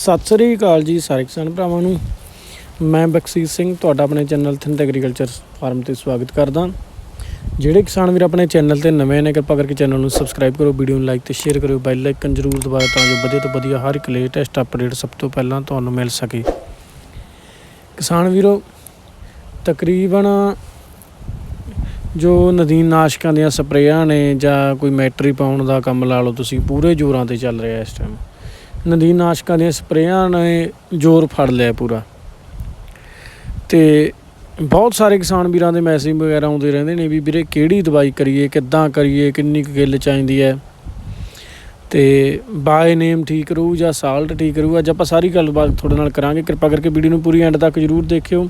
ਸਤਿ ਸ੍ਰੀ ਅਕਾਲ ਜੀ ਸਾਰੇ ਕਿਸਾਨ ਭਰਾਵਾਂ ਨੂੰ। ਮੈਂ ਬਖਸ਼ੀਸ਼ ਸਿੰਘ, ਤੁਹਾਡਾ ਆਪਣੇ ਚੈਨਲ ਥਿੰਦ ਐਗਰੀਕਲਚਰ ਫਾਰਮ ਤੇ ਸਵਾਗਤ ਕਰਦਾ। ਜਿਹੜੇ ਕਿਸਾਨ ਵੀਰ ਆਪਣੇ ਚੈਨਲ ਤੇ ਨਵੇਂ ਨੇ, ਕਿਰਪਾ ਕਰਕੇ ਚੈਨਲ ਨੂੰ ਸਬਸਕ੍ਰਾਈਬ ਕਰੋ ਵੀਡੀਓ ਨੂੰ ਲਾਈਕ ਤੇ ਸ਼ੇਅਰ ਕਰਿਓ ਬੈਲ ਆਈਕਨ ਜ਼ਰੂਰ ਦਬਾਓ ਤਾਂ ਜੋ ਵਧੀਆ ਤੋਂ ਵਧੀਆ ਹਰ ਇੱਕ ਲੇਟੈਸਟ ਅਪਡੇਟ ਸਭ ਤੋਂ ਪਹਿਲਾਂ ਤੁਹਾਨੂੰ ਮਿਲ ਸਕੇ। ਕਿਸਾਨ ਵੀਰੋ, ਤਕਰੀਬਨ ਜੋ ਨਦੀਨ ਨਾਸ਼ਕਾਂ ਦੀਆਂ ਸਪਰੇਆਂ ਨੇ ਜਾਂ ਕੋਈ ਮੈਟਰੀ ਪਾਉਣ ਦਾ ਕੰਮ ਲਾ ਲਓ, ਤੁਸੀਂ ਪੂਰੇ ਜ਼ੋਰਾਂ ਤੇ ਚੱਲ ਰਿਹਾ ਇਸ ਟਾਈਮ ਨਦੀਨ ਨਾਸ਼ਕਾਂ ਦੀਆਂ ਸਪਰੇਆਂ ਨੇ ਜ਼ੋਰ ਫੜ ਲਿਆ ਪੂਰਾ। ਤੇ ਬਹੁਤ ਸਾਰੇ ਕਿਸਾਨ ਵੀਰਾਂ ਦੇ ਮੈਸੇਜ ਵਗੈਰਾ ਆਉਂਦੇ ਰਹਿੰਦੇ ਨੇ ਵੀ ਵੀਰੇ ਕਿਹੜੀ ਦਵਾਈ ਕਰੀਏ, ਕਿੱਦਾਂ ਕਰੀਏ, ਕਿੰਨੀ ਕੁ ਗਿੱਲ ਚਾਹੀਦੀ ਹੈ। ਤੇ ਬਾਏ ਨੇਮ ਠੀਕ ਰਹੂ ਜਾਂ ਸਾਲਟ ਠੀਕ ਰਹੂ, ਅੱਜ ਆਪਾਂ ਸਾਰੀ ਗੱਲਬਾਤ ਤੁਹਾਡੇ ਨਾਲ ਕਰਾਂਗੇ। ਕਿਰਪਾ ਕਰਕੇ ਵੀਡੀਓ ਨੂੰ ਪੂਰੀ ਐਂਡ ਤੱਕ ਜਰੂਰ ਦੇਖਿਓ।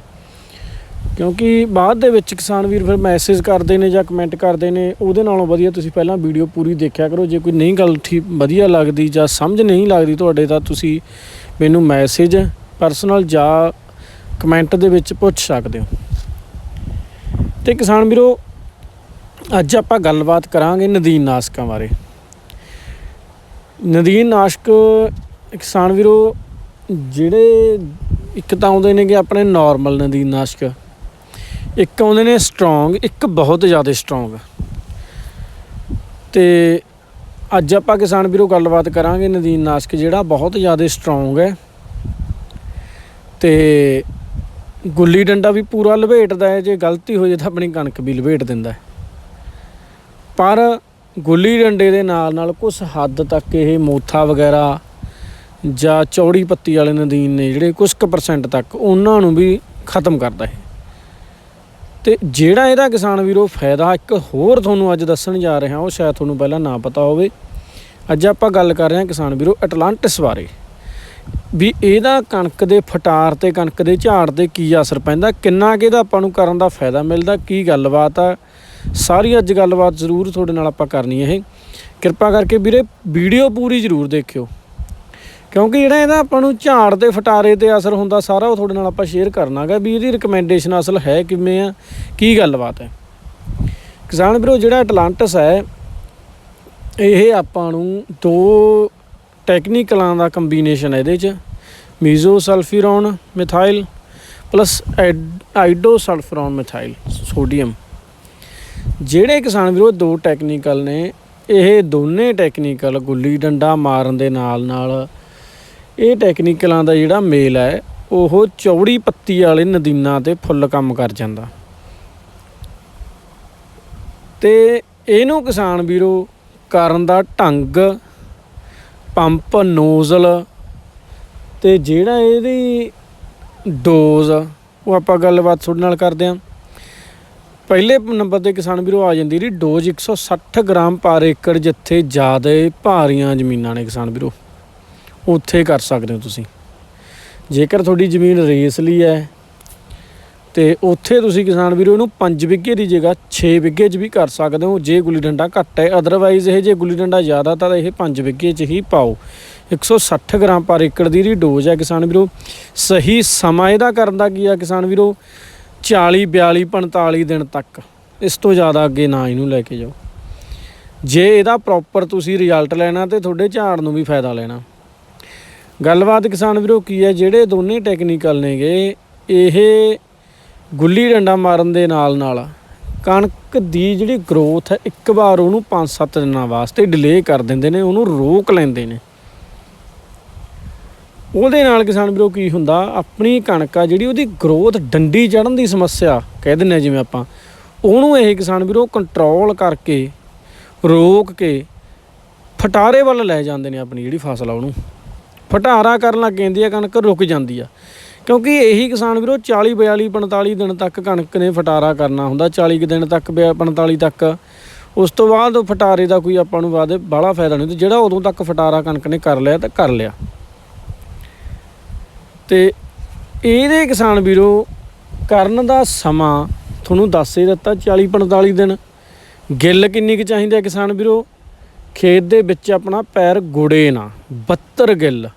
ਕਿਉਂਕਿ ਬਾਅਦ ਦੇ ਵਿੱਚ ਕਿਸਾਨ ਵੀਰ ਫਿਰ ਮੈਸੇਜ ਕਰਦੇ ਨੇ ਜਾਂ ਕਮੈਂਟ ਕਰਦੇ ਨੇ, ਉਹਦੇ ਨਾਲੋਂ ਵਧੀਆ ਤੁਸੀਂ ਪਹਿਲਾਂ ਵੀਡੀਓ ਪੂਰੀ ਦੇਖਿਆ ਕਰੋ। ਜੇ ਕੋਈ ਨਹੀਂ ਗੱਲ ਠੀਕ ਵਧੀਆ ਲੱਗਦੀ ਜਾਂ ਸਮਝ ਨਹੀਂ ਲੱਗਦੀ ਤੁਹਾਡੇ, ਤਾਂ ਤੁਸੀਂ ਮੈਨੂੰ ਮੈਸੇਜ ਪਰਸਨਲ ਜਾਂ ਕਮੈਂਟ ਦੇ ਵਿੱਚ ਪੁੱਛ ਸਕਦੇ ਹੋ। ਤੇ ਕਿਸਾਨ ਵੀਰੋ, ਅੱਜ ਆਪਾਂ ਗੱਲਬਾਤ ਕਰਾਂਗੇ ਨਦੀਨ ਨਾਸ਼ਕਾਂ ਬਾਰੇ। ਨਦੀਨ ਨਾਸ਼ਕ, ਕਿਸਾਨ ਵੀਰੋ, ਜਿਹੜੇ ਇੱਕ ਤਾਂ ਆਉਂਦੇ ਨੇ ਕਿ ਆਪਣੇ ਨਾਰਮਲ ਨਦੀਨ ਨਾਸ਼ਕ। ਇੱਕ ਆਉਂਦੇ ਨੇ ਸਟਰੋਂਗ ਇੱਕ ਬਹੁਤ ਜ਼ਿਆਦਾ ਸਟਰੋਂਗ ਤੇ ਅੱਜ ਆਪਾਂ ਕਿਸਾਨ ਵੀਰੋ ਗੱਲਬਾਤ ਕਰਾਂਗੇ ਨਦੀਨ ਨਾਸ਼ਕ, ਜਿਹੜਾ ਬਹੁਤ ਜ਼ਿਆਦਾ ਸਟਰੋਂਗ ਹੈ। ਤੇ ਗੁੱਲੀ ਡੰਡਾ ਵੀ ਪੂਰਾ ਲਪੇਟਦਾ ਹੈ, ਜੇ ਗਲਤੀ ਹੋ ਜੇ ਤਾਂ ਆਪਣੀ ਕਣਕ ਵੀ ਲਪੇਟ ਦਿੰਦਾ ਹੈ। ਪਰ ਗੁੱਲੀ ਡੰਡੇ ਦੇ ਨਾਲ ਨਾਲ ਕੁਝ ਹੱਦ ਤੱਕ ਇਹ ਮੋਥਾ ਵਗੈਰਾ ਜਾਂ ਚੌੜੀ ਪੱਤੀ ਵਾਲੇ ਨਦੀਨ ਨੇ ਜਿਹੜੇ ਕੁਝ ਕੁ ਪਰਸੈਂਟ ਤੱਕ ਉਹਨਾਂ ਨੂੰ ਵੀ ਖਤਮ ਕਰਦਾ ਹੈ। ਤੇ ਜਿਹੜਾ ਇਹਦਾ ਕਿਸਾਨ ਵੀਰੋ ਫਾਇਦਾ, ਇੱਕ ਹੋਰ ਤੁਹਾਨੂੰ ਅੱਜ ਦੱਸਣ ਜਾ ਰਿਹਾ, ਉਹ ਸ਼ਾਇਦ ਤੁਹਾਨੂੰ ਪਹਿਲਾਂ ਨਾ ਪਤਾ ਹੋਵੇ। ਅੱਜ ਆਪਾਂ ਗੱਲ ਕਰ ਰਹੇ ਹਾਂ ਕਿਸਾਨ ਵੀਰੋ ਐਟਲਾਂਟਿਸ ਬਾਰੇ। ਵੀ ਇਹਦਾ ਕਣਕ ਦੇ ਫਟਾਰ ਤੇ, ਕਣਕ ਦੇ ਝਾੜ ਤੇ ਕੀ ਅਸਰ ਪੈਂਦਾ, ਕਿੰਨਾ ਕਿ ਇਹਦਾ ਆਪਾਂ ਨੂੰ ਕਰਨ ਦਾ ਫਾਇਦਾ ਮਿਲਦਾ, ਕੀ ਗੱਲਬਾਤ ਆ। ਸਾਰੀ ਅੱਜ ਗੱਲਬਾਤ ਜ਼ਰੂਰ ਤੁਹਾਡੇ ਨਾਲ ਆਪਾਂ ਕਰਨੀ ਹੈ ਇਹ। ਕਿਰਪਾ ਕਰਕੇ ਵੀਰੇ, ਵੀਡੀਓ ਪੂਰੀ ਜ਼ਰੂਰ ਦੇਖਿਓ। ਕਿਉਂਕਿ ਜਿਹੜਾ ਇਹਦਾ ਆਪਾਂ ਨੂੰ ਝਾੜ ਤੇ ਫਟਾਰੇ ਤੇ ਅਸਰ ਹੁੰਦਾ ਸਾਰਾ ਉਹ ਤੁਹਾਡੇ ਨਾਲ ਆਪਾਂ ਸ਼ੇਅਰ ਕਰਨਾਗਾ ਵੀ ਇਹਦੀ ਰეკਮੈਂਡੇਸ਼ਨ ਅਸਲ ਹੈ ਕਿਵੇਂ ਆ, ਕੀ ਗੱਲਬਾਤ ਹੈ। ਕਿਸਾਨ ਵੀਰੋ, ਜਿਹੜਾ ਐਟਲਾਂਟਸ ਹੈ, ਇਹ ਆਪਾਂ ਨੂੰ ਦੋ ਟੈਕਨੀਕਲਾਂ ਦਾ ਕੰਬੀਨੇਸ਼ਨ ਹੈ ਇਹਦੇ ਚ mesosulfuron methyl plus iodosulfuron methyl sodium ਜਿਹੜੇ ਕਿਸਾਨ ਵੀਰੋ, ਦੋ ਟੈਕਨੀਕਲ ਨੇ, ਇਹ ਦੋਨੇ ਟੈਕਨੀਕਲ ਗੁੱਲੀ ਡੰਡਾ ਮਾਰਨ ਦੇ ਨਾਲ ਨਾਲ ਇਹ ਟੈਕਨੀਕਲਾਂ ਦਾ ਜਿਹੜਾ ਮੇਲ ਹੈ, ਉਹ ਚੌੜੀ ਪੱਤੀ ਵਾਲੇ ਨਦੀਨਾਂ ਤੇ ਫੁੱਲ ਕੰਮ ਕਰ ਜਾਂਦਾ। ਤੇ ਇਹਨੂੰ ਕਿਸਾਨ ਵੀਰੋ, ਕਰਨ ਦਾ ਢੰਗ, ਪੰਪ, ਨੋਜ਼ਲ ਤੇ ਜਿਹੜਾ ਇਹਦੀ ਡੋਜ਼, ਉਹ ਆਪਾਂ ਗੱਲਬਾਤ ਤੁਹਾਡੇ ਨਾਲ ਕਰਦੇ ਆਂ। ਪਹਿਲੇ ਨੰਬਰ ਤੇ ਕਿਸਾਨ ਵੀਰੋ ਆ ਜਾਂਦੀ ਜੀ ਡੋਜ਼ 160 ਗ੍ਰਾਮ ਪਰ ਏਕੜ, ਜਿੱਥੇ ਜ਼ਿਆਦਾ ਭਾਰੀਆਂ ਜ਼ਮੀਨਾਂ ਨੇ ਕਿਸਾਨ ਵੀਰੋ। ਉੱਥੇ ਕਰ ਸਕਦੇ ਹੋ ਤੁਸੀਂ। ਜੇਕਰ ਤੁਹਾਡੀ ਜ਼ਮੀਨ ਰੇਸ ਲਈ ਹੈ, ਤੇ ਉੱਥੇ ਤੁਸੀਂ ਕਿਸਾਨ ਵੀਰੋ ਇਹਨੂੰ 5 ਵਿਗੇ ਦੀ ਜਗ੍ਹਾ 6 ਵਿਗੇ 'ਚ ਵੀ ਕਰ ਸਕਦੇ ਹੋ। ਜੇ ਗੁੱਲੀ ਡੰਡਾ ਘੱਟ ਹੈ ਅਦਰਵਾਈਜ਼ ਇਹ ਜੇ ਗੁੱਲੀ ਡੰਡਾ ਜ਼ਿਆਦਾ, ਤਾਂ ਇਹ 5 ਵਿਗੇ 'ਚ ਹੀ ਪਾਓ। 160 ਗ੍ਰਾਮ ਪਰ ਏਕੜ ਦੀ ਜਿਹੜੀ ਡੋਜ਼ ਹੈ ਕਿਸਾਨ ਵੀਰੋ। ਸਹੀ ਸਮਾਂ ਇਹਦਾ ਕਰਨ ਦਾ ਕੀ ਆ ਕਿਸਾਨ ਵੀਰੋ? 40 42 45 ਦਿਨ ਤੱਕ। ਇਸ ਤੋਂ ਜ਼ਿਆਦਾ ਅੱਗੇ ਨਾ ਇਹਨੂੰ ਲੈ ਕੇ ਜਾਓ। ਜੇ ਇਹਦਾ ਪ੍ਰੋਪਰ ਤੁਸੀਂ ਰਿਜ਼ਲਟ ਲੈਣਾ ਤੇ ਤੁਹਾਡੇ ਝਾੜ ਨੂੰ ਵੀ ਫਾਇਦਾ ਲੈਣਾ। ਗੱਲਬਾਤ ਕਿਸਾਨ ਵੀਰੋ ਕੀ ਹੈ? ਜਿਹੜੇ ਦੋਨੇ ਟੈਕਨੀਕਲ ਨੇਗੇ, ਇਹ ਗੁੱਲੀ ਡੰਡਾ ਮਾਰਨ ਦੇ ਨਾਲ ਨਾਲ ਕਣਕ ਦੀ ਜਿਹੜੀ ਗਰੋਥ ਹੈ, ਇੱਕ ਵਾਰ ਉਹਨੂੰ 5-7 ਦਿਨਾਂ ਵਾਸਤੇ ਡਿਲੇ ਕਰ ਦਿੰਦੇ ਨੇ, ਉਹਨੂੰ ਰੋਕ ਲੈਂਦੇ ਨੇ। ਉਹਦੇ ਨਾਲ ਕਿਸਾਨ ਵੀਰੋ ਕੀ ਹੁੰਦਾ? ਆਪਣੀ ਕਣਕ ਆ ਜਿਹੜੀ ਉਹਦੀ ਗਰੋਥ ਡੰਡੀ ਚੜਨ ਦੀ ਸਮੱਸਿਆ ਕਹਿ ਦਿੰਦੇ ਆ ਜਿਵੇਂ ਆਪਾਂ, ਉਹਨੂੰ ਇਹ ਕਿਸਾਨ ਵੀਰੋ ਕੰਟਰੋਲ ਕਰਕੇ, ਰੋਕ ਕੇ ਫਟਾਰੇ ਵੱਲ ਲੈ ਜਾਂਦੇ ਨੇ ਆਪਣੀ ਜਿਹੜੀ ਫਸਲ ਆ ਉਹਨੂੰ। ਫਟਾਰਾ ਕਰਨ ਲੱਗ ਜਾਂਦੀ ਆ, ਕਣਕ ਰੁਕ ਜਾਂਦੀ ਆ। ਕਿਉਂਕਿ ਇਹੀ ਕਿਸਾਨ ਵੀਰੋ 40 42 45 ਦਿਨ ਤੱਕ ਕਣਕ ਨੇ ਫਟਾਰਾ ਕਰਨਾ ਹੁੰਦਾ 40 ਕੁ ਦਿਨ ਤੱਕ 45 ਤੱਕ। ਉਸ ਤੋਂ ਬਾਅਦ ਉਹ ਫਟਾਰੇ ਦਾ ਕੋਈ ਆਪਾਂ ਨੂੰ ਬਾਅਦ ਬਾਹਲਾ ਫਾਇਦਾ ਨਹੀਂ ਹੁੰਦਾ। ਜਿਹੜਾ ਉਦੋਂ ਤੱਕ ਫਟਾਰਾ ਕਣਕ ਨੇ ਕਰ ਲਿਆ, ਤਾਂ ਕਰ ਲਿਆ। ਤੇ ਇਹਦੇ ਕਿਸਾਨ ਵੀਰੋ, ਕਰਨ ਦਾ ਸਮਾਂ ਤੁਹਾਨੂੰ ਦੱਸ ਹੀ ਦਿੱਤਾ 40 45 ਦਿਨ। ਗਿੱਲ ਕਿੰਨੀ ਕੁ ਚਾਹੀਦੀ ਹੈ ਕਿਸਾਨ ਵੀਰੋ? ਖੇਤ ਦੇ ਵਿੱਚ ਆਪਣਾ ਪੈਰ ਗੁੜੇ ਨਾ 72 ਗਿੱਲ।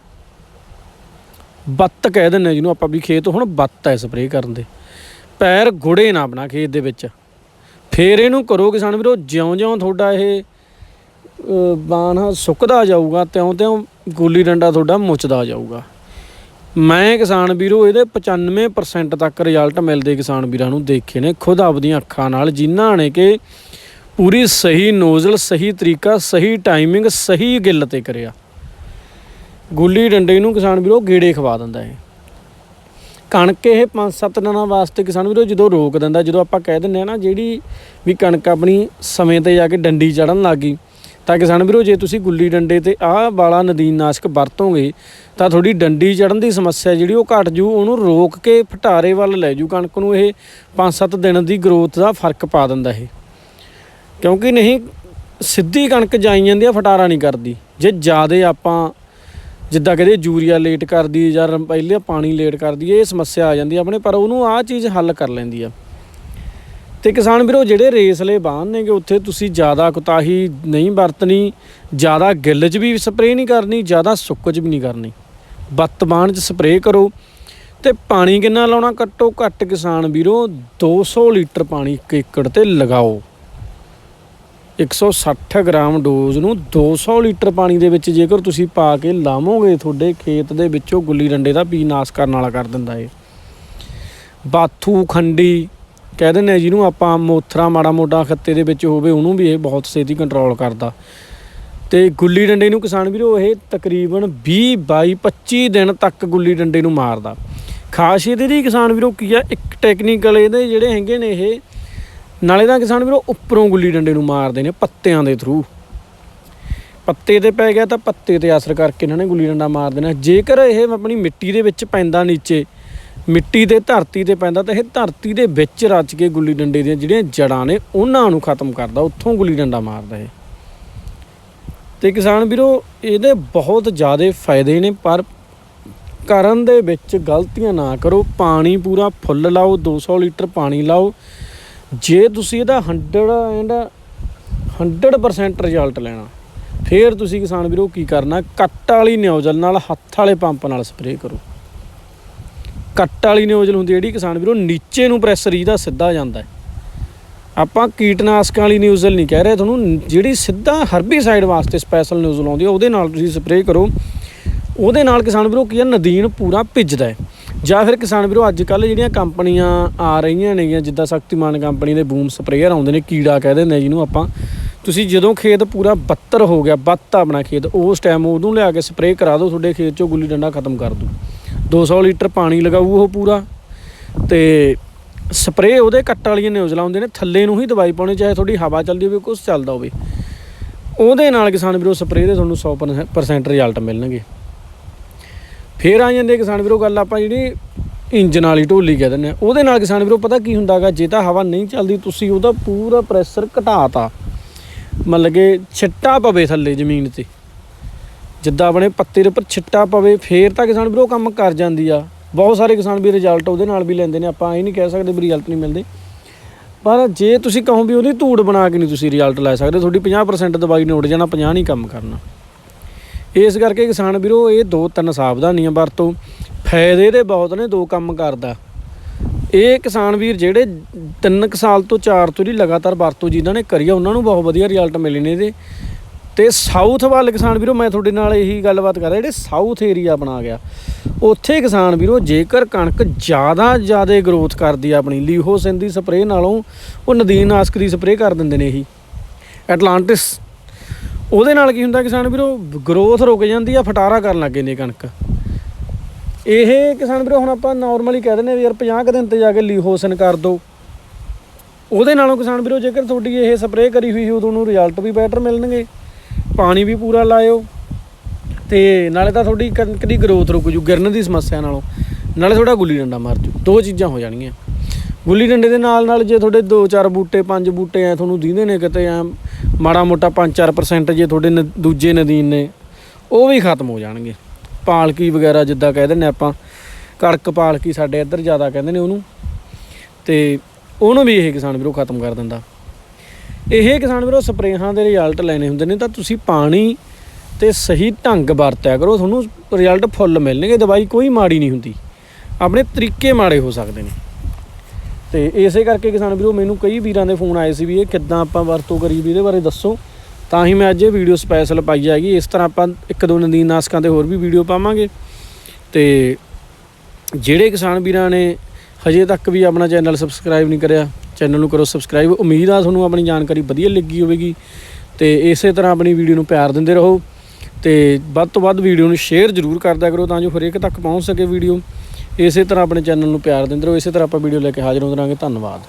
ਬੱਤ ਕਹਿ ਦਿੰਦੇ ਜਿਹਨੂੰ ਆਪਾਂ ਵੀ ਖੇਤ ਹੁਣ ਬੱਤ ਹੈ ਸਪਰੇਅ ਕਰਨ ਦੇ। ਪੈਰ ਗੁੜੇ ਨਾ ਆਪਣਾ ਖੇਤ ਦੇ ਵਿੱਚ। ਫੇਰ ਇਹਨੂੰ ਕਰੋ ਕਿਸਾਨ ਵੀਰੋ ਜਿਉਂ-ਜਿਉਂ ਤੁਹਾਡਾ ਇਹ ਅ, ਬਾਣ ਸੁੱਕਦਾ ਜਾਊਗਾ ਤਿਉਂ-ਤਿਉਂ ਗੁੱਲੀ ਡੰਡਾ ਤੁਹਾਡਾ ਮੁੱਚਦਾ ਜਾਊਗਾ। ਮੈਂ ਕਿਸਾਨ ਵੀਰੋ ਇਹਦੇ 95% ਤੱਕ ਰਿਜ਼ਲਟ ਮਿਲਦੇ ਕਿਸਾਨ ਵੀਰਾਂ ਨੂੰ ਦੇਖੇ ਨੇ ਖੁਦ ਆਪਦੀਆਂ ਅੱਖਾਂ ਨਾਲ ਜਿਨ੍ਹਾਂ ਨੇ ਕਿ ਪੂਰੀ ਸਹੀ ਨੋਜ਼ਲ ਸਹੀ ਤਰੀਕਾ ਸਹੀ ਟਾਈਮਿੰਗ ਸਹੀ ਗਿੱਲ ਤੇ ਕਰਿਆ। ਗੁੱਲੀ ਡੰਡੇ ਨੂੰ ਕਿਸਾਨ ਵੀਰੋ ਗੇੜੇ ਖਵਾ ਦਿੰਦਾ ਹੈ ਕਣਕ ਇਹ 5-7 ਦਿਨਾਂ ਵਾਸਤੇ ਕਿਸਾਨ ਵੀਰੋ ਜਦੋਂ ਰੋਕ ਦਿੰਦਾ, ਜਦੋਂ ਆਪਾਂ ਕਹਿ ਦਿੰਦੇ ਆ ਨਾ ਜਿਹੜੀ ਵੀ ਕਣਕ ਆਪਣੀ ਸਮੇਂ ਤੇ ਜਾ ਕੇ ਡੰਡੀ ਚੜਨ ਲੱਗੀ ਤਾਂ ਕਿਸਾਨ ਵੀਰੋ ਜੇ ਤੁਸੀਂ ਗੁੱਲੀ ਡੰਡੇ ਤੇ ਆਹ ਵਾਲਾ ਨਦੀਨਨਾਸ਼ਕ ਵਰਤੋਗੇ, ਤਾਂ ਤੁਹਾਡੀ ਡੰਡੀ ਚੜਨ ਦੀ ਸਮੱਸਿਆ ਜਿਹੜੀ ਉਹ ਘਟ ਜੂ, ਉਹਨੂੰ ਰੋਕ ਕੇ ਫਟਾਰੇ ਵੱਲ ਲੈ ਜੂ, ਕਣਕ ਨੂੰ ਇਹ 5-7 ਦਿਨ ਦੀ ਗਰੋਥ ਦਾ ਫ਼ਰਕ ਪਾ ਦਿੰਦਾ ਇਹ। ਕਿਉਂਕਿ ਨਹੀਂ, ਸਿੱਧੀ ਕਣਕ ਜਾਈ ਜਾਂਦੀ ਆ, ਫਟਾਰਾ ਨਹੀਂ ਕਰਦੀ। ਜੇ ਜ਼ਿਆਦਾ ਆਪਾਂ ਜਿੱਦਾਂ ਕਹਿੰਦੇ ਯੂਰੀਆ ਲੇਟ ਕਰਦੀ ਜਾਂ ਰਮ- ਪਹਿਲੇ ਪਾਣੀ ਲੇਟ ਕਰਦੀ ਇਹ ਸਮੱਸਿਆ ਆ ਜਾਂਦੀ ਆਪਣੇ, ਪਰ ਉਹਨੂੰ ਆਹ ਚੀਜ਼ ਹੱਲ ਕਰ ਲੈਂਦੀ ਆ। ਤੇ ਕਿਸਾਨ ਵੀਰੋ, ਜਿਹੜੇ ਰੇਸਲੇ ਬਾਹਨ ਨੇਗੇ, ਉੱਥੇ ਤੁਸੀਂ ਜ਼ਿਆਦਾ ਕੁਤਾਹੀ ਨਹੀਂ ਵਰਤਣੀ, ਜ਼ਿਆਦਾ ਗਿੱਲ 'ਚ ਵੀ ਸਪਰੇਅ ਨਹੀਂ ਕਰਨੀ, ਜ਼ਿਆਦਾ ਸੁੱਕ 'ਚ ਵੀ ਨਹੀਂ ਕਰਨੀ। ਬੱਤ ਬਾਣ 'ਚ ਸਪਰੇਅ ਕਰੋ। ਤੇ ਪਾਣੀ ਕਿੰਨਾ ਲਾਉਣਾ? ਘੱਟੋ ਘੱਟ ਕਿਸਾਨ ਵੀਰੋ 200 ਲੀਟਰ ਪਾਣੀ ਇੱਕ ਏਕੜ ਤੇ ਲਗਾਓ। 160 ਗ੍ਰਾਮ ਡੋਜ਼ ਨੂੰ 200 ਲੀਟਰ ਪਾਣੀ ਦੇ ਵਿੱਚ ਜੇਕਰ ਤੁਸੀਂ ਪਾ ਕੇ ਲਾਵੋਗੇ ਤੁਹਾਡੇ ਖੇਤ ਦੇ ਵਿੱਚੋਂ ਗੁੱਲੀ ਡੰਡੇ ਦਾ ਬੀ ਨਾਸ ਕਰਨ ਵਾਲਾ ਕਰ ਦਿੰਦਾ ਏ। ਬਾਥੂ, ਖੰਡੀ ਕਹਿ ਦਿੰਦੇ ਆ ਜਿਹਨੂੰ ਆਪਾਂ ਮੋਥਰਾ ਮਾੜਾ ਮੋਟਾ ਖੱਤੇ ਦੇ ਵਿੱਚ ਹੋਵੇ ਉਹਨੂੰ ਵੀ ਇਹ ਬਹੁਤ ਛੇਤੀ ਕੰਟਰੋਲ ਕਰਦਾ। ਤੇ ਗੁੱਲੀ ਡੰਡੇ ਨੂੰ ਕਿਸਾਨ ਵੀਰੋ ਇਹ ਤਕਰੀਬਨ 20 22 25 ਦਿਨ ਤੱਕ ਗੁੱਲੀ ਡੰਡੇ ਨੂੰ ਮਾਰਦਾ। ਖਾਸੀਅਤ ਇਹਦੀ ਕਿਸਾਨ ਵੀਰੋ ਕੀ ਆ, ਇੱਕ ਟੈਕਨੀਕਲ ਇਹਦੇ ਜਿਹੜੇ ਹੈਗੇ ਨੇ ਇਹ ਨਾਲੇ ਤਾਂ ਕਿਸਾਨ ਵੀਰੋ, ਉੱਪਰੋਂ ਗੁੱਲੀ ਡੰਡੇ ਨੂੰ ਮਾਰਦੇ ਨੇ ਪੱਤਿਆਂ ਦੇ ਥਰੂ ਪੱਤੇ ਤੇ ਪੈ ਗਿਆ ਤਾਂ ਪੱਤੇ ਤੇ ਅਸਰ ਕਰਕੇ ਇਹਨਾਂ ਨੇ ਗੁੱਲੀ ਡੰਡਾ ਮਾਰ ਦੇਣਾ। ਜੇਕਰ ਇਹ ਆਪਣੀ ਮਿੱਟੀ ਦੇ ਵਿੱਚ ਪੈਂਦਾ ਨੀਚੇ, ਮਿੱਟੀ ਤੇ ਧਰਤੀ ਤੇ ਪੈਂਦਾ ਤਾਂ ਇਹ ਧਰਤੀ ਦੇ ਵਿੱਚ ਰਚ ਕੇ ਗੁੱਲੀ ਡੰਡੇ ਦੀਆਂ ਜਿਹੜੀਆਂ ਜੜਾਂ ਨੇ, ਉਹਨਾਂ ਨੂੰ ਖਤਮ ਕਰਦਾ, ਉੱਥੋਂ ਗੁੱਲੀ ਡੰਡਾ ਮਾਰਦਾ ਇਹ। ਤੇ ਕਿਸਾਨ ਵੀਰੋ, ਇਹਦੇ ਬਹੁਤ ਜ਼ਿਆਦਾ ਫਾਇਦੇ ਨੇ, ਪਰ ਕਰਨ ਦੇ ਵਿੱਚ ਗਲਤੀਆਂ ਨਾ ਕਰੋ। ਪਾਣੀ ਪੂਰਾ ਫੁੱਲ ਲਾਓ 200 ਲੀਟਰ ਪਾਣੀ ਲਾਓ ਜੇ ਤੁਸੀਂ ਇਹਦਾ 100 ਐਂਡ 100% ਰਿਜ਼ਲਟ ਲੈਣਾ, ਫੇਰ ਤੁਸੀਂ ਕਿਸਾਨ ਵੀਰੋ ਕੀ ਕਰਨਾ, ਕੱਟ ਵਾਲੀ ਨਿਊਜ਼ਲ ਨਾਲ ਹੱਥ ਵਾਲੇ ਪੰਪ ਨਾਲ ਸਪਰੇਅ ਕਰੋ। ਕੱਟ ਵਾਲੀ ਨਿਊਜ਼ਲ ਹੁੰਦੀ ਜਿਹੜੀ ਕਿਸਾਨ ਵੀਰੋ ਨੀਚੇ ਨੂੰ ਪ੍ਰੈਸ਼ਰ ਇਹਦਾ ਸਿੱਧਾ ਜਾਂਦਾ ਹੈ। ਆਪਾਂ ਕੀਟਨਾਸ਼ਕਾਂ ਵਾਲੀ ਨਿਊਜ਼ਲ ਨਹੀਂ ਕਹਿ ਰਹੇ ਤੁਹਾਨੂੰ, ਜਿਹੜੀ ਸਿੱਧਾ ਹਰਬੀਸਾਈਡ ਵਾਸਤੇ ਸਪੈਸ਼ਲ ਨਿਊਜ਼ਲ ਆਉਂਦੀ ਹੈ, ਉਹਦੇ ਨਾਲ ਤੁਸੀਂ ਸਪਰੇਅ ਕਰੋ। ਉਹਦੇ ਨਾਲ ਕਿਸਾਨ ਵੀਰੋ ਕੀ ਹੈ, ਨਦੀਨ ਪੂਰਾ ਭਿੱਜਦਾ ਹੈ। ਜਾਂ ਫਿਰ ਕਿਸਾਨ ਵੀਰੋ ਅੱਜ ਕੱਲ ਜਿਹੜੀਆਂ ਕੰਪਨੀਆਂ ਆ ਰਹੀਆਂ ਨੇਗੀਆਂ, ਜਿੱਦਾਂ ਸ਼ਕਤੀਮਾਨ ਕੰਪਨੀ ਦੇ ਬੂਮ ਸਪਰੇਅਰ ਆਉਂਦੇ ਨੇ, ਕੀੜਾ ਕਹਿ ਦਿੰਦੇ ਜਿਹਨੂੰ ਆਪਾਂ। ਤੁਸੀਂ ਜਦੋਂ ਖੇਤ ਪੂਰਾ 72 ਹੋ ਗਿਆ, ਬੱਤ ਆਪਣਾ ਖੇਤ, ਉਸ ਟਾਈਮ ਉਹਨੂੰ ਲਿਆ ਕੇ ਸਪਰੇਅ ਕਰਾ ਦਿਓ, ਤੁਹਾਡੇ ਖੇਤ ਚੋਂ ਗੁੱਲੀ ਡੰਡਾ ਖਤਮ ਕਰ ਦੂ। 200 ਲੀਟਰ ਪਾਣੀ ਲਗਾਊ ਉਹ ਪੂਰਾ। ਤੇ ਸਪਰੇਅ ਉਹਦੇ ਕੱਟ ਵਾਲੀਆਂ ਨਿਊਜ਼ਲਾਂ ਹੁੰਦੇ ਨੇ, ਥੱਲੇ ਨੂੰ ਹੀ ਦਵਾਈ ਪਾਉਣੀ, ਚਾਹੇ ਤੁਹਾਡੀ ਹਵਾ ਚੱਲਦੀ ਹੋਵੇ, ਕੁਛ ਚੱਲਦਾ ਹੋਵੇ। ਉਹਦੇ ਨਾਲ ਕਿਸਾਨ ਵੀਰੋ, ਸਪਰੇਅ ਦੇ ਤੁਹਾਨੂੰ 100% ਰਿਜ਼ਲਟ ਮਿਲਣਗੇ। ਫੇਰ ਆ ਜਾਂਦੇ ਕਿਸਾਨ ਵੀਰੋ, ਗੱਲ ਆਪਾਂ ਜਿਹੜੀ ਇੰਜਨ ਵਾਲੀ ਢੋਲੀ ਕਹਿ ਦਿੰਦੇ ਆ ਉਹਦੇ ਨਾਲ ਕਿਸਾਨ ਵੀਰੋ ਪਤਾ ਕੀ ਹੁੰਦਾਗਾ, ਜੇ ਤਾਂ ਹਵਾ ਨਹੀਂ ਚੱਲਦੀ, ਤੁਸੀਂ ਉਹਦਾ ਪੂਰਾ ਪ੍ਰੈਸ਼ਰ ਘਟਾਤਾ। ਮਤਲਬ ਕਿ ਛਿੱਟਾ ਪਵੇ ਥੱਲੇ ਜ਼ਮੀਨ ਤੇ। ਜਿੱਦਾਂ ਆਪਣੇ ਪੱਤੇ ਦੇ ਉੱਪਰ ਛਿੱਟਾ ਪਵੇ, ਫੇਰ ਤਾਂ ਕਿਸਾਨ ਵੀਰੋ ਕੰਮ ਕਰ ਜਾਂਦੀ ਆ। ਬਹੁਤ ਸਾਰੇ ਕਿਸਾਨ ਵੀ ਰਿਜ਼ਲਟ ਉਹਦੇ ਨਾਲ ਵੀ ਲੈਂਦੇ ਨੇ, ਆਪਾਂ ਇਹ ਨਹੀਂ ਕਹਿ ਸਕਦੇ ਵੀ ਰਿਜ਼ਲਟ ਨਹੀਂ ਮਿਲਦੇ। ਪਰ ਜੇ ਤੁਸੀਂ ਕਹੋ ਵੀ ਉਹਦੀ ਧੂੜ ਬਣਾ ਕੇ ਨਹੀਂ ਤੁਸੀਂ ਰਿਜ਼ਲਟ ਲੈ ਸਕਦੇ, ਤੁਹਾਡੀ 50% ਦਵਾਈ ਨੇ ਉੱਡ ਜਾਣਾ 50 ਨਹੀਂ ਕੰਮ ਕਰਨਾ। ਇਸ ਕਰਕੇ ਕਿਸਾਨ ਵੀਰੋ, ਇਹ ਦੋ ਤਿੰਨ ਸਾਵਧਾਨੀਆਂ ਵਰਤੋ। ਫਾਇਦੇ ਦੇ ਬਹੁਤ ਨੇ, ਦੋ ਕੰਮ ਕਰਦਾ। ਇਹ ਕਿਸਾਨ ਵੀਰ ਜਿਹੜੇ ਤਿੰਨ ਕੁ ਸਾਲ ਤੋਂ ਚਾਰ ਤੋਂ ਹੀ ਲਗਾਤਾਰ ਵਰਤੋਂ ਜਿਨ੍ਹਾਂ ਨੇ ਕਰੀ ਆ, ਉਹਨਾਂ ਨੂੰ ਬਹੁਤ ਵਧੀਆ ਰਿਜ਼ਲਟ ਮਿਲੇ ਨੇ ਇਹਦੇ। ਤੇ ਸਾਊਥ ਵੱਲ ਕਿਸਾਨ ਵੀਰੋ, ਮੈਂ ਤੁਹਾਡੇ ਨਾਲ ਇਹੀ ਗੱਲਬਾਤ ਕਰ ਰਿਹਾ, ਜਿਹੜੇ ਸਾਊਥ ਏਰੀਆ ਬਣਾ ਗਿਆ। ਉੱਥੇ ਕਿਸਾਨ ਵੀਰੋ, ਜੇਕਰ ਕਣਕ ਜ਼ਿਆਦਾ ਜ਼ਿਆਦਾ ਗਰੋਥ ਕਰਦੀ ਆ ਆਪਣੀ ਲੀਹੋਸਿਨ ਦੀ ਸਪਰੇਅ ਨਾਲੋਂ, ਉਹ ਨਦੀਨ ਆਸਕ ਦੀ ਸਪਰੇਅ ਕਰ ਦਿੰਦੇ ਨੇ ਇਹੀ। ਐਟਲਾਂਟਿਸ ਉਹਦੇ ਨਾਲ ਕੀ ਹੁੰਦਾ ਕਿਸਾਨ ਵੀਰੋ ਗਰੋਥ ਰੁਕ ਜਾਂਦੀ ਆ, ਫਟਾਰਾ ਕਰਨ ਲੱਗ ਜਾਂਦੀ ਆ ਕਣਕ। ਇਹ ਕਿਸਾਨ ਵੀਰੋ, ਹੁਣ ਆਪਾਂ ਨਾਰਮਲੀ ਕਹਿ ਦਿੰਦੇ ਆ ਵੀ ਯਾਰ 50 ਕੁ ਦਿਨ ਤੇ ਜਾ ਕੇ ਲੀਹੋਸਨ ਕਰ ਦੋ। ਉਹਦੇ ਨਾਲੋਂ ਕਿਸਾਨ ਵੀਰੋ, ਜੇਕਰ ਤੁਹਾਡੀ ਇਹ ਸਪਰੇਅ ਕਰੀ ਹੋਈ ਹੋ ਤੁਹਾਨੂੰ ਰਿਜ਼ਲਟ ਵੀ ਬੈਟਰ ਮਿਲਣਗੇ। ਪਾਣੀ ਵੀ ਪੂਰਾ ਲਾਇਓ। ਤੇ ਨਾਲੇ ਤਾਂ ਤੁਹਾਡੀ ਕਣਕ ਦੀ ਗਰੋਥ ਰੁਕ ਜੂ, ਗਿਰਨ ਦੀ ਸਮੱਸਿਆ ਨਾਲੋਂ। ਨਾਲੇ ਤੁਹਾਡਾ ਗੁੱਲੀ ਡੰਡਾ ਮਾਰ ਜੂ। ਦੋ ਚੀਜ਼ਾਂ ਹੋ ਜਾਣਗੀਆਂ। ਗੁੱਲੀ ਡੰਡੇ ਦੇ ਨਾਲ ਨਾਲ ਜੇ ਤੁਹਾਡੇ 2-4 ਬੂਟੇ 5 ਬੂਟੇ ਐ ਤੁਹਾਨੂੰ ਦੀਂਦੇ ਨੇ ਕਿਤੇ, ਐ ਮਾੜਾ ਮੋਟਾ 5-4% ਜੇ ਤੁਹਾਡੇ ਨ- ਦੂਜੇ ਨਦੀਨ ਨੇ, ਉਹ ਵੀ ਖਤਮ ਹੋ ਜਾਣਗੇ। ਪਾਲਕੀ ਵਗੈਰਾ ਜਿੱਦਾਂ ਕਹਿ ਦਿੰਦੇ ਆਪਾਂ, ਕੜਕ ਪਾਲਕੀ ਸਾਡੇ ਇੱਧਰ ਜ਼ਿਆਦਾ ਕਹਿੰਦੇ ਨੇ ਉਹਨੂੰ। ਤੇ ਉਹਨੂੰ ਵੀ ਇਹ ਕਿਸਾਨ ਵੀਰੋ ਖਤਮ ਕਰ ਦਿੰਦਾ। ਇਹ ਕਿਸਾਨ ਵੀਰੋ ਸਪਰੇਹਾਂ ਦੇ ਰਿਜ਼ਲਟ ਲੈਣੇ ਹੁੰਦੇ ਨੇ ਤਾਂ ਤੁਸੀਂ ਪਾਣੀ ਤੇ ਸਹੀ ਢੰਗ ਵਰਤਿਆ ਕਰੋ, ਤੁਹਾਨੂੰ ਰਿਜ਼ਲਟ ਫੁੱਲ ਮਿਲਣਗੇ, ਦਵਾਈ ਕੋਈ ਮਾੜੀ ਨਹੀਂ ਹੁੰਦੀ। ਆਪਣੇ ਤਰੀਕੇ ਮਾੜੇ ਹੋ ਸਕਦੇ ਨੇ। ਤੇ ਇਸੇ ਕਰਕੇ ਕਿਸਾਨ ਵੀਰੋ, ਮੈਨੂੰ ਕਈ ਵੀਰਾਂ ਦੇ ਫੋਨ ਆਏ ਸੀ ਵੀ ਇਹ ਕਿੱਦਾਂ ਆਪਾਂ ਵਰਤੋਂ ਕਰੀ ਵੀ ਇਹਦੇ ਬਾਰੇ ਦੱਸੋ। ਤਾਂ ਹੀ ਮੈਂ ਅੱਜ ਇਹ ਵੀਡੀਓ ਸਪੈਸ਼ਲ ਪਾਈ ਹੈਗੀ। ਇਸ ਤਰ੍ਹਾਂ ਆਪਾਂ ਇੱਕ ਦੋ ਨਦੀਨ ਨਾਸ਼ਕਾਂ 'ਤੇ ਹੋਰ ਵੀ ਵੀਡੀਓ ਪਾਵਾਂਗੇ। ਤੇ ਜਿਹੜੇ ਕਿਸਾਨ ਵੀਰਾਂ ਨੇ ਹਜੇ ਤੱਕ ਵੀ ਆਪਣਾ ਚੈਨਲ ਸਬਸਕ੍ਰਾਈਬ ਨਹੀਂ ਕਰਿਆ, ਚੈਨਲ ਨੂੰ ਕਰੋ ਸਬਸਕ੍ਰਾਈਬ ਉਮੀਦ ਆ ਤੁਹਾਨੂੰ ਆਪਣੀ ਜਾਣਕਾਰੀ ਵਧੀਆ ਲੱਗੀ ਹੋਵੇਗੀ। ਤੇ ਇਸੇ ਤਰ੍ਹਾਂ ਆਪਣੀ ਵੀਡੀਓ ਨੂੰ ਪਿਆਰ ਦਿੰਦੇ ਰਹੋ। ਤੇ ਵੱਧ ਤੋਂ ਵੱਧ ਵੀਡੀਓ ਨੂੰ ਸ਼ੇਅਰ ਜ਼ਰੂਰ ਕਰਦਿਆ ਕਰੋ, ਤਾਂ ਜੋ ਹਰੇਕ ਤੱਕ ਪਹੁੰਚ ਸਕੇ ਵੀਡੀਓ ਇਸੇ ਤਰ੍ਹਾਂ ਆਪਣੇ ਚੈਨਲ ਨੂੰ ਪਿਆਰ ਦਿੰਦੇ ਰਹੋ, ਇਸੇ ਤਰ੍ਹਾਂ ਆਪਾਂ ਵੀਡੀਓ ਲੈ ਕੇ ਹਾਜ਼ਰ ਹੋ ਕਰਾਂਗੇ ਧੰਨਵਾਦ।